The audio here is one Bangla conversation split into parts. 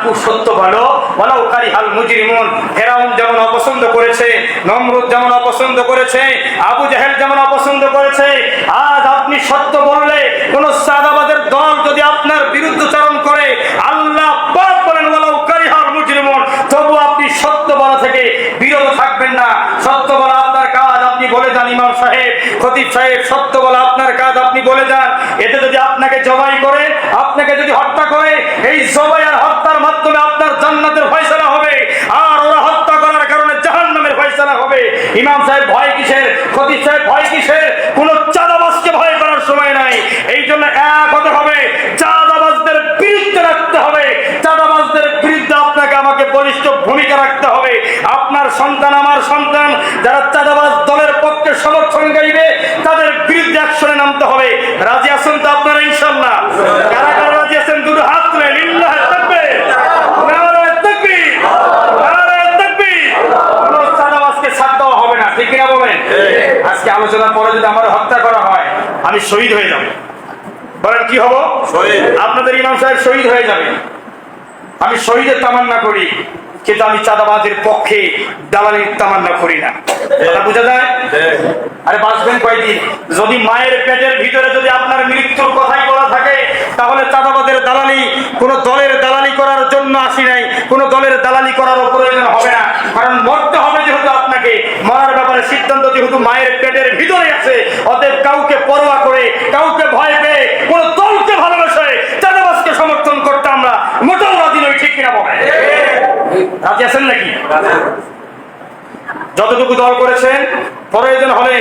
হাক্কু সত্য ভালো ওয়ালাউ কারিহাল মুজরিমুন। ফেরাউন যেমন অপছন্দ করেছে, নমরুদ যেমন অপছন্দ করেছে, আবু জাহেল যেমন অপছন্দ করেছে, আজ আপনি সত্য বললে কোন সাদাবাদের দল যদি আপনার বিরুদ্ধচারণ করে, আল্লাহ পাক বলেন, ওয়ালাউ কারিহাল মুজরিমুন। তবু আপনি সত্য বলা থেকে বিরত থাকবেন না। সত্য বলা আপনার কাজ, আপনি বলে যান ইমাম সাহেব, খতিব সাহেব, সত্য বলা আপনার কাজ, আপনি বলে যান। এতে যদি আপনাকে জবাই করে, আপনাকে যদি হত্যা করে, এই জবাই আর হত্যার মাধ্যমে আপনার জান্নাতের ফয়সালা হবে। আর ওরা হত্যা করার কারণে জাহান্নামের ফয়সালা হবে। ইমাম সাহেব ভয় কিসের? খতিব সাহেব ভয় কিসের? কোন চাঁদাবাজকে ভয় করার সময় নাই। এই জন্য এক হতে হবে। চাঁদাবাজদের বিরুদ্ধে রাখতে হবে। চাঁদাবাজদের বিরুদ্ধে আপনাকে আমাকে বলিষ্ঠ ভূমিকা রাখতে হবে। আপনার সন্তান, আমার সন্তান, যারা চাঁদাবাজ দলের পক্ষে সমর্থন গাইবে তাদের বিরুদ্ধে অ্যাকশনে নামতে হবে। রাজি আছেন তো আপনারা ইনশাল্লাহ কারা কারা রাজি আছেন দুটো হাত তুলে লিল্লাহ তাকবীর নারায়ে তাকবীর নারায়ে তাকবীর কোন চাঁদাবাজকে ছাড় দেওয়া হবে না ঠিক কিনা বলেন আজকে আলোচনার পরে যদি আমার হত্যা করা হয় আমি শহীদ হয়ে যাব। বলেন কি হব? আপনাদের ইমাম সাহেব শহীদ হয়ে যাবে। আমি শহীদের তামান্না করি কিন্তু আমি চাঁদাবাজের পক্ষে দালালির তামান্না করি না। কথা বোঝা যায়? আরে বাঁচবেন কয়দিন? যদি মায়ের পেটের ভিতরে যদি আপনার মৃত্যুর কথাই বলা থাকে তাহলে চাঁদাবাদের দালালি কোন দলের দালালি করার জন্য আসি নাই কোন দলের দালালি করারও প্রয়োজন হবে না। কারণ মরতে হবে মার ব্যাপারে সিদ্ধান্ত যেহেতু মায়ের পেটের ভিতরে আছে, অতএব কাউকে পরোয়া করে, কাউকে ভয় পেয়ে কোন দলকে ভালোবাসে চাঁদাবাসকে সমর্থন করতে আমরা মোটেও রাজি নই, ঠিক কিনা বলে রাজি আছেন নাকি? যতটুকু দল করেছেন প্রয়োজন হলে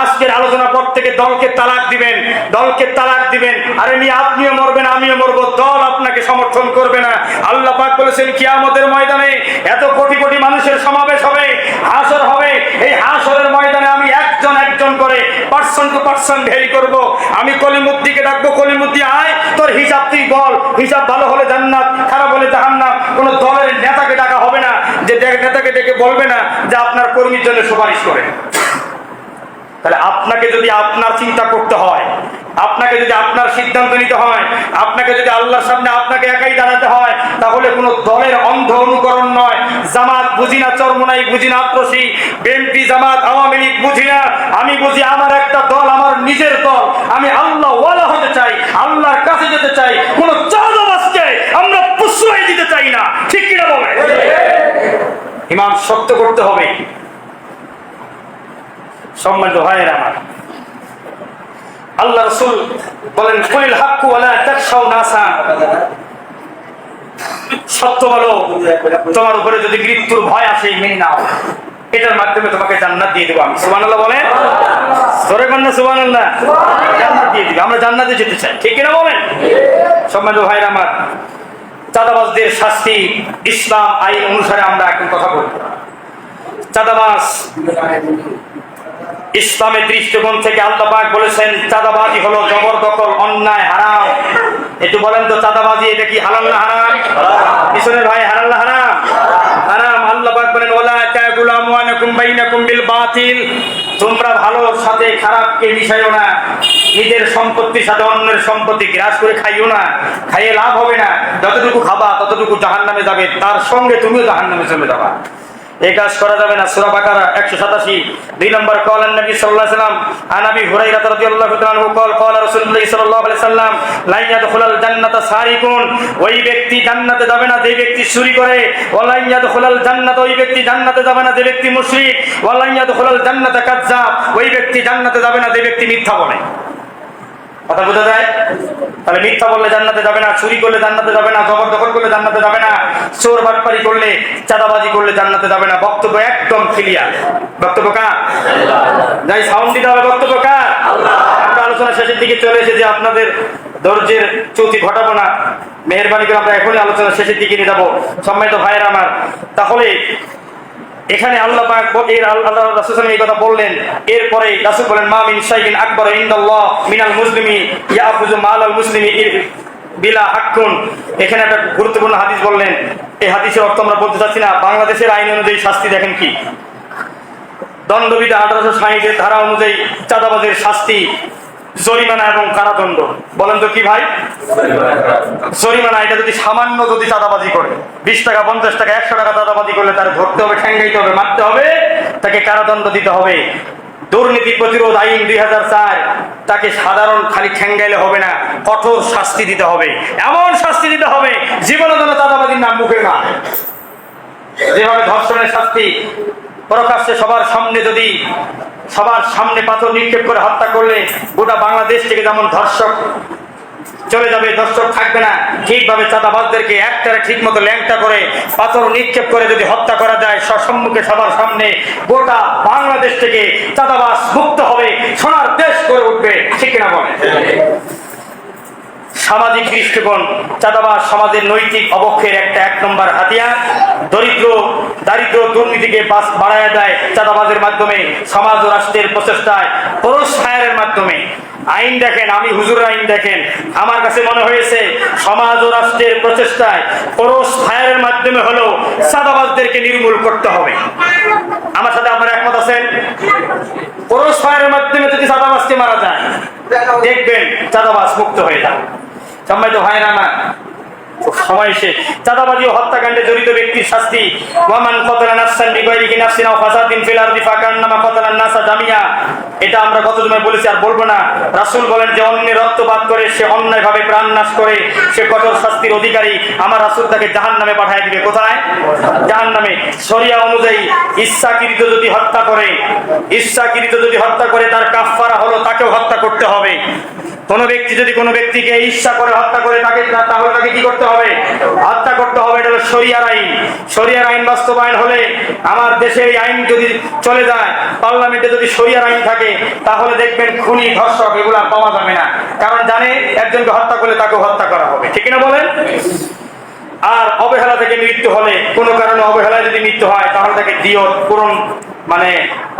আজকের আলোচনা পর থেকে দলকে তালাক দিবেন, দলকে তালাক দিবেন। আরে মি, আপনিও মরবেন, আমিও মরব। দল আপনাকে সমর্থন করবে না। আল্লাহ পাক বলেছেন, কিয়ামতের ময়দানে এত কোটি কোটি মানুষের সমাবেশ হবে, হাসর হবে। এই হাসরের ময়দানে আমি একজন একজন করে পার্সন টু পার্সন ভেরি করব। আমি কলিমুদ্দিকে ডাকবো কলিমুদ্দি আয়, তোর হিসাব তুই বল। হিসাব ভালো হলে জান্নাত, খারাপ হলে জাহান্নাম কোন দলের নেতাকে ডাকা হবে না, যে নেতাকে ডেকে বলবে না যে আপনার কর্মীর জন্য সুপারিশ করে। তাহলে আপনাকে যদি আপনার চিন্তা করতে হয় আপনাকে যদি আপনার সিদ্ধান্ত নিতে হয় আপনাকে যদি আল্লাহর সামনে আপনাকে একাই দাঁড়াতে হয় তাহলে কোনো দলের অন্ধ অনুকরণ নয়। জামাত বুঝি না চরমনাই বুঝি না আত্মসী বিএনপি জামাত আওয়ামী লীগ বুঝি না। আমি বুঝি আমার একটা দল আমার নিজের দল। আমি আল্লাহ ওয়ালা হতে চাই আল্লাহর কাছে যেতে চাই। কোন চাঁদাবাজকে আমরা প্রশ্রয় দিতে চাই না। ঠিক কিনা বলে ইমাম সত্য করতে হবে। সম্মানিত ভাইয়ের আমার। আল্লাহ রসুল বলেন, কুলিল হাক্কু ওয়ালা তাকশাউ নাসা। সত্য বলো, তোমার উপরে যদি মৃত্যুর ভয় আসে মেনে নাও এটার মাধ্যমে তোমাকে জান্নাত দিয়ে দেবো আমি। সুবহানাল্লাহ বলেন? ধরে কন্যা সুবহানাল্লাহ। জান্নাত দিয়ে দিবে। আমরা জান্নাতে যেতে চাই। ঠিক কিনা বলেন? সম্মানিত ভাইয়ের আমার, চাঁদাবাজদের শাস্তি ইসলাম আইন অনুসারে আমরা এখন কথা বলব। চাঁদাবাজ ইসলামের দৃষ্টিকোণ থেকে আল্লাহ পাক বলেছেন, চাঁদাবাজি হলো জবরদখল, অন্যায়, হারাম। একটু বলেন তো, চাঁদাবাজি এটা কি হালাল না হারাম? পিছনের ভাই, হালাল না হারাম? হারাম। আল্লাহ পাক বলেন ওলা তাকুল বাতিল। তোমরা ভালোর সাথে খারাপকে মিশাইও না। নিজের সম্পত্তির সাথে অন্যের সম্পত্তি গ্রাস করে খাইও না। খাইয়ে লাভ হবে না। যতটুকু খাবা, ততটুকু জাহান্নামে যাবে। তার সঙ্গে তুমিও জাহান্নামে চলে যাবা। এই কাজ করা যাবে না। সুরা বাকারা একশো সাতাশি। দুই নম্বর কল নবী সাল্লাহ সাল্লাম আনাবি হুরাই রাতারাদিয়াল্লাহু কল কল রাসূলুল্লাহ সাল্লাল্লাহু আলাইহি সাল্লাম লা ইয়াদখুলাল জান্নাতা সারিকুন ওই ব্যক্তি জান্নাতে যাবে না যে ব্যক্তি চুরি করে ওয়া লা জান্নাত ওই ব্যক্তি জান্নাতে যাবে না যে ব্যক্তি মুশরিক ওয়া লা জান্নাত জান্নাতা ওই ব্যক্তি জান্নাতে যাবে না যে ব্যক্তি মিথ্যা বলে কথা বোঝা যায়? তাহলে মিথ্যা বললে জান্নাতে যাবে না, চুরি করলে জান্নাতে যাবে না, জবরদখল করলে জান্নাতে যাবে না, চোর বাটপারি করলে চাঁদাবাজি করলে জান্নাতে যাবে না, বক্তব্য একদম ক্লিয়ার বক্তব্য কার? যাই সাউন্ড দিতে হবে, বক্তব্য কার? আমরা আলোচনা শেষের দিকে চলে এসেছি, আপনাদের ধৈর্যের চ্যুতি ঘটাবো না। মেহরবানি করে আমরা এখনই আলোচনা শেষের দিকে নিয়ে যাব। সম্মানিত ভাইয়ের আমার, তাহলে এখানে আল্লাহ পাক এর আল্লাহ রাসূল এই কথা বললেন। এরপরে রাসূল বলেন, মা মিন শাইইন আকবার ইনদাল্লাহ মিনাল মুসলিমি ইয়াখুযু মালাল মুসলিমি বিলা হাক্কুন। এখানে একটা গুরুত্বপূর্ণ হাদিস বললেন। এই হাদিসের অর্থ আমরা বলতে চাচ্ছি না, বাংলাদেশের আইন অনুযায়ী শাস্তি দেখেন কি? দণ্ডবিধি আঠারোশো ষাটের ধারা অনুযায়ী চাঁদাবাজের শাস্তি জরিমানা এবং কারাদণ্ড। বলেন তো কি ভাই? জরিমানা, এটা যদি সামান্য যদি চাঁদাবাজি করে, বিশ টাকা, পঞ্চাশ টাকা, একশো টাকা চাঁদাবাজি করলে তার ধরতে হবে, ঠেঙ্গাইতে হবে, মারতে হবে, তাকে কারাদণ্ড দিতে হবে। দুর্নীতি প্রতিরোধ আইন দুই হাজার চার, তাকে সাধারণ খালি ঠেঙ্গাইলে হবে না, কঠোর শাস্তি দিতে হবে। এমন শাস্তি দিতে হবে, জীবনে যেন চাঁদাবাজির নাম মুখে না যেভাবে ধর্ষণের শাস্তি প্রকাশ্যে সবার সামনে যদি সবার সামনে পাথর নিক্ষেপ করে হত্যা করলে গোটা বাংলাদেশ থেকে যেমন ধর্ষক চলে যাবে দর্শক থাকবে না, ঠিকভাবে চাঁদাবাজদেরকে একটারে ঠিক মতো ল্যাংটা করে পাথর নিক্ষেপ করে যদি হত্যা করা যায়, সসম্মুখে সবার সামনে গোটা বাংলাদেশ থেকে চাঁদাবাজ মুক্ত হবে, সোনার দেশ করে উঠবে, ঠিক কিনা বলে সামাজিক দৃষ্টিকোণ, চাঁদাবাজ সমাজের নৈতিক অবক্ষের একটা এক নম্বর হাতিয়ার। দরিদ্র, দারিদ্র দুর্নীতিকে বাস বাড়ায় দেয় চাঁদাবাজের মাধ্যমে, সমাজ ও রাষ্ট্রের প্রচেষ্টায় পুরুষ ফায়ারের মাধ্যমে। আইন দেখেন, আমি হুজুর আইন দেখেন। আমার কাছে মনে হয়েছে, সমাজ ও রাষ্ট্রের প্রচেষ্টায় পুরুষ ফায়ারের মাধ্যমে হলেও চাঁদাবাজদেরকে নির্মূল করতে হবে। আমার সাথে আপনারা একমত আছেন? পুরুষ ফায়ারের মাধ্যমে যদি চাঁদাবাজকে মারা যায়, দেখবেন চাঁদাবাজ মুক্ত হয়ে যাবে। সম্মানিত ভাইরা না সময় শেষ। চাঁদাবাজি ও হত্যাকাণ্ডে জড়িত ব্যক্তির শাস্তি। এটা আমরা বলেছি আর বলব না। রাসূল বলেন যে অন্যের রক্তপাত করে সে প্রাণ নাশ করে, সে কঠোর শাস্তির অধিকারী। আমার রাসূল তাকে জাহান্নামে পাঠায় দিবে। কোথায়? জাহান্নামে। শরিয়া অনুযায়ী ইচ্ছাকৃত যদি হত্যা করে ইচ্ছাকৃত যদি হত্যা করে, তার কাফফারা হলো তাকেও হত্যা করতে হবে। কোন ব্যক্তি যদি কোনো ব্যক্তিকে ইচ্ছা করে হত্যা করে তাকে তাহলে তাকে কি করতে হবে? হত্যা করতে হবে, এটা হলো শরিয়ার আইন। শরিয়ার আইন বাস্তবায়ন হলে আমার দেশের এই আইন যদি চলে যায়, পার্লামেন্টে যদি শরিয়ার আইন থাকে, তাহলে দেখবেন খুনি, ধর্ষক, এগুলা পাওয়া যাবে না। কারণ জানে, একজনকে হত্যা করলে তাকে হত্যা করা হবে। ঠিক না বলেন? আর অবহেলা থেকে মৃত্যু হলে, কোনো কারণে অবহেলায় যদি মৃত্যু হয়, তাহলে তাকে দিয়ত, পূরণ মানে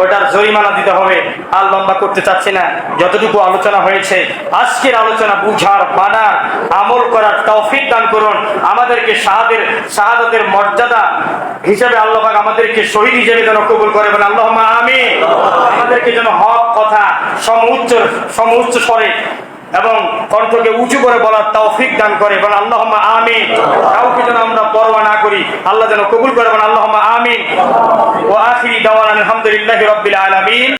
ওটার জরিমানা দিতে হবে। আর লম্বা করতে চাচ্ছি না। যতটুকু আলোচনা হয়েছে আজকের আলোচনা বুঝার মানার আমল করার তৌফিক দান করুন। আমাদেরকে শাহাদের শাহাদাতের মর্যাদা হিসাবে আল্লাহ পাক আমাদেরকে শহীদ হিসেবে যেন কবুল করে বলে আল্লাহ আমি আমাদেরকে যেন হক কথা সমউচ্চ সমউচ্চ স্বরে এবং কণ্ঠকে উঁচু করে বলার তৌফিক দান করে এবং আল্লাহ আমিন। কাউকে যেন আমরা পরোয়া না করি, আল্লাহ যেন কবুল করে এবং আল্লাহ আমিন। ও আখিরি দাওয়ান আলহামদুলিল্লাহ রব্বিল আলামিন।